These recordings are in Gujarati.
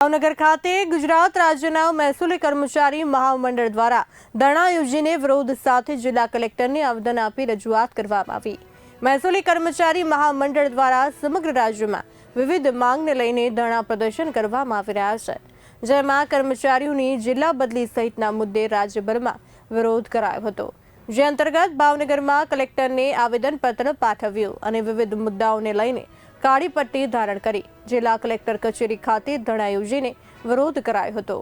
ભાવનગર ખાતે ગુજરાત રાજ્યના મહેસૂલી કર્મચારી મહામંડળ દ્વારા ધરણા યોજીને વિરોધ સાથે જિલ્લા કલેક્ટરને આવેદન આપી રજૂઆત કરવામાં આવી. મહેસૂલી કર્મચારી મહામંડળ દ્વારા સમગ્ર રાજ્યમાં વિવિધ માંગને લઈને ધરણા પ્રદર્શન કરવામાં આવી રહ્યા છે, જેમાં કર્મચારીઓની જિલ્લા બદલી સહિતના મુદ્દે રાજ્યભરમાં વિરોધ કરાયો હતો. જે અંતર્ગત ભાવનગરમાં કલેક્ટરને આવેદનપત્ર પાઠવ્યું અને વિવિધ મુદ્દાઓને લઈને કાળી પટ્ટી ધારણ કરી. જિલ્લા કલેક્ટર કચેરી ખાતે ધરણા યોજીને વિરોધ કરાયો હતો.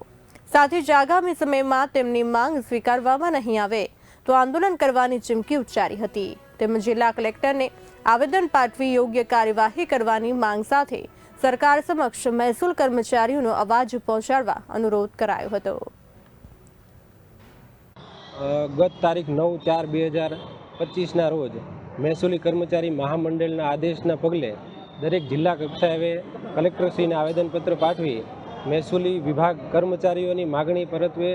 સાથે જ આગામી સમયમાં તેમની માંગ સ્વીકારવામાં નહીં આવે તો આંદોલન કરવાની ચીમકી ઉચ્ચારી હતી. તેમજ જિલ્લા કલેક્ટરને આવેદન પાઠવી યોગ્ય કાર્યવાહી કરવાની માંગ સાથે સરકાર સમક્ષ મહેસૂલ કર્મચારીઓનો અવાજ પહોંચાડવા અનુરોધ કરાયો હતો. ગત તારીખ નવ ચાર બે હજાર પચીસના રોજ મહેસૂલી કર્મચારી મહામંડળના આદેશના પગલે દરેક જિલ્લા કક્ષાએ કલેક્ટરશ્રીને આવેદનપત્ર પાઠવી મહેસૂલી વિભાગ કર્મચારીઓની માગણી પરત્વે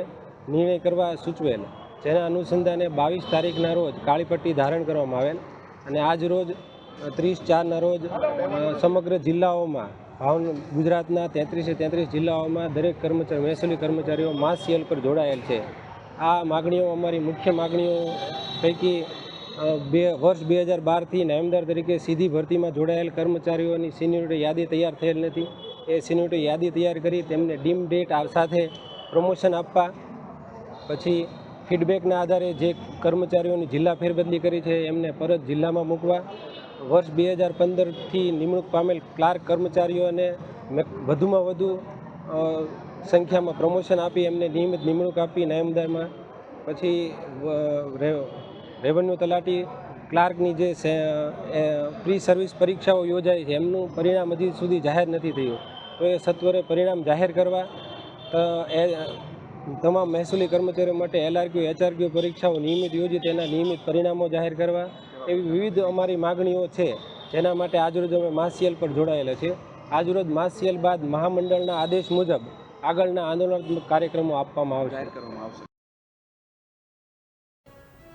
નિર્ણય કરવા સૂચવેલ. જેના અનુસંધાને બાવીસ તારીખના રોજ કાળીપટ્ટી ધારણ કરવામાં આવેલ અને આજ રોજ ત્રીસ ચારના રોજ સમગ્ર જિલ્લાઓમાં ભાવન ગુજરાતના તેત્રીસે તેત્રીસ જિલ્લાઓમાં દરેક કર્મચારી મહેસૂલી કર્મચારીઓ માસ સેલ પર જોડાયેલ છે. આ માગણીઓ અમારી મુખ્ય માગણીઓ પૈકી બે, વર્ષ બે હજાર બારથી નામદાર તરીકે સીધી ભરતીમાં જોડાયેલ કર્મચારીઓની સિન્યોરિટી યાદી તૈયાર થયેલ નથી. એ સિન્યોરિટી યાદી તૈયાર કરી તેમને ડીમ ડેટ સાથે પ્રમોશન આપવા, પછી ફીડબેકના આધારે જે કર્મચારીઓની જિલ્લા ફેરબદલી કરી છે એમને પરત જિલ્લામાં મૂકવા, વર્ષ બે હજાર પંદરથી નિમણૂક પામેલ ક્લાર્ક કર્મચારીઓને વધુમાં વધુ સંખ્યામાં પ્રમોશન આપી એમને નિયમિત નિમણૂક આપી નાયમદારમાં પછી રેવન્યુ તલાટી ક્લાર્કની જે પ્રી સર્વિસ પરીક્ષાઓ યોજાઈ છે, એમનું પરિણામ હજી સુધી જાહેર નથી થયું. તો એ સત્વરે પરિણામ જાહેર કરવા એ તમામ મહેસૂલી કર્મચારીઓ માટે એલઆરક્યુ એચઆરક્યુ પરીક્ષાઓ નિયમિત યોજી તેના નિયમિત પરિણામો જાહેર કરવા. એવી વિવિધ અમારી માગણીઓ છે, જેના માટે આજરોજ અમે માસિયલ પર જોડાયેલા છીએ. આજરોજ માસિયલ બાદ મહામંડળના આદેશ મુજબ આગળના આંદોલનાત્મક કાર્યક્રમો આપવામાં આવશે.